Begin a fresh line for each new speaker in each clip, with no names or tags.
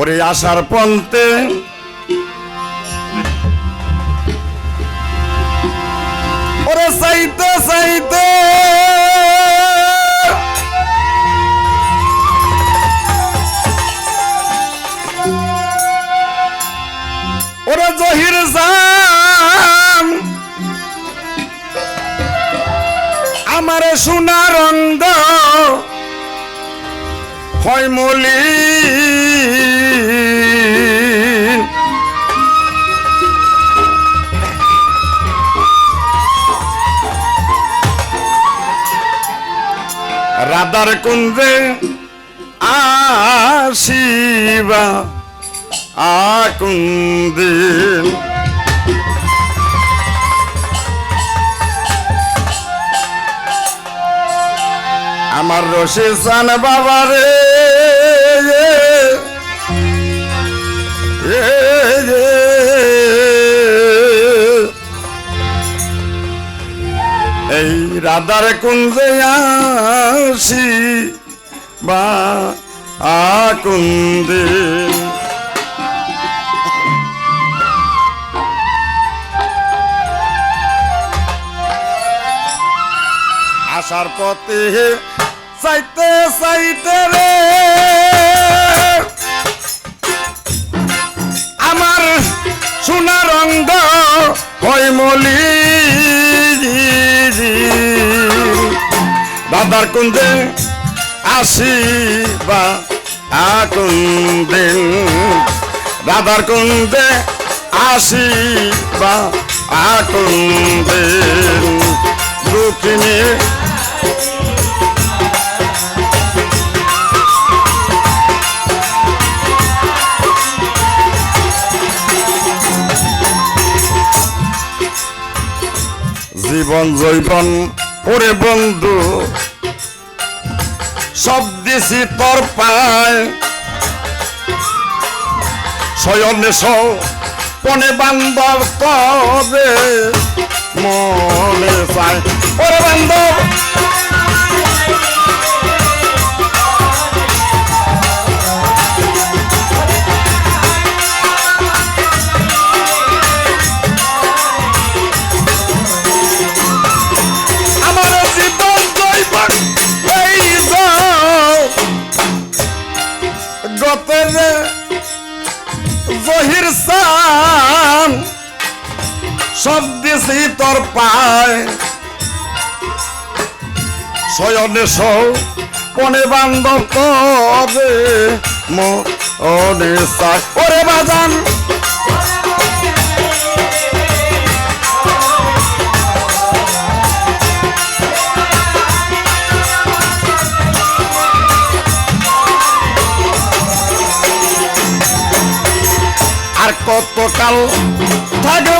ওরে আসার পন্তে ওরে সাইতে সাইতে। ওরে জহির জান। আমার সোনার অন্ধ। হয় মলিন রাধার কুঞ্জে আসিবা আকুন্দিন আমার রশি সান বাবা রে রাধার কুঞ্জে আসি, বা আকুন্দে আসার পথে চাইতে চাইতে রে, আমার সোনার রঙ্গ হয় মলি? দাদার কুন্দে আসি বা আকুন্দিন দাদার কুন্দে আসি বা আকুন্দিন দুঃখিনী জীবন, জৈবন, ওরে বন্ধু সব দিছি তোর পায়। শয়নে পনে বান্ধব কবে? মনে চায়। ওরে বান্ধব সব দিছি তোর পায়। শয়নে পনে বান্ধব কবে? মনে চায়। ওরে বাজান। আর কতকাল থাকব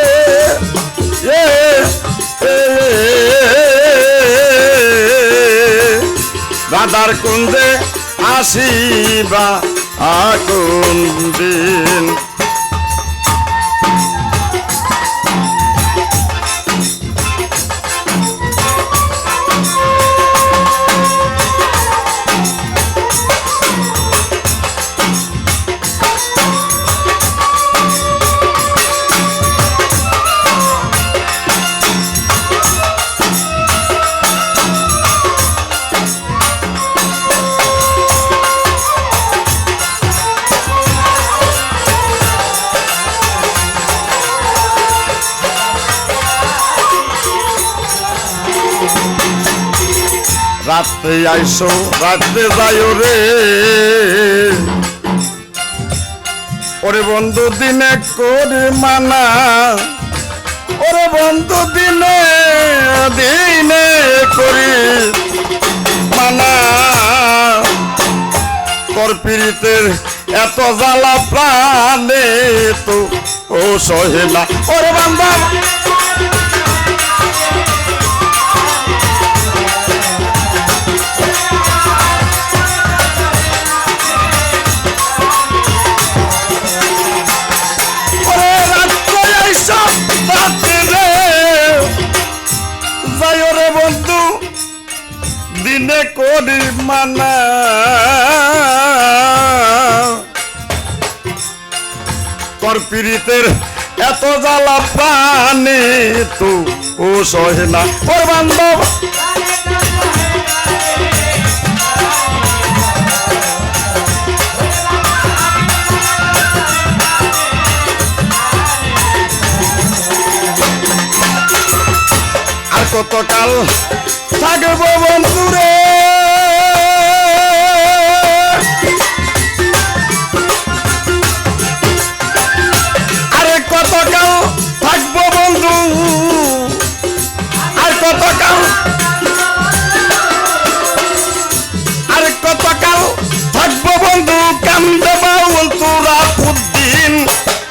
দাদার কুন্দে আসিবা বা আকুন দিন। রাতে আইসো, রাতে যাইও রে। ওরে বন্ধু, দিনে করে মানা। ওরে বন্ধু, দিনে দিনে করি মানা। তোর পীড়িতের এত জ্বালা প্রাণে তো ও সহে না। ওরে বান্ধব দিনে করি মানা। তোর পীড়িতের এত জ্বালা পানি তু ও সহে না। ওর বান্ধব কতকাল থাকব বন্ধুরে আরে কতকাল থাকব বন্ধু? আর কতকাল? আর কতকাল থাকব বন্ধু? কান্দে বাউল তোরা উদ্দিন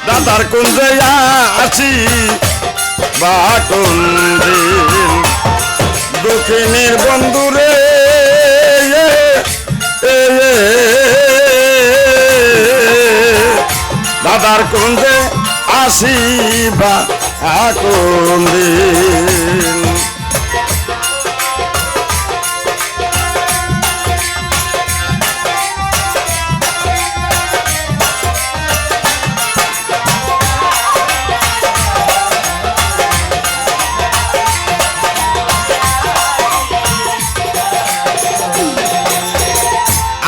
দাদার কুঞ্জে আছি বা দাদার আসিবা কোন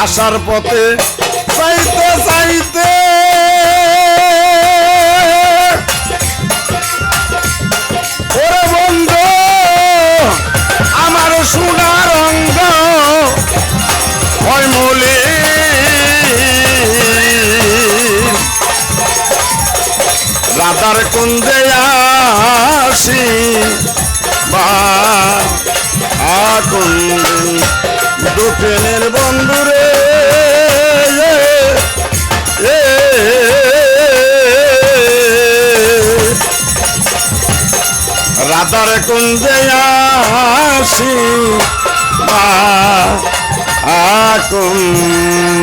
আসার পথে চাইতে চাইতে রাধার কুন্দে আসি বা দক্ষিণের বন্ধুরে রাধার কুঞ্জে আসি আকুন্দিন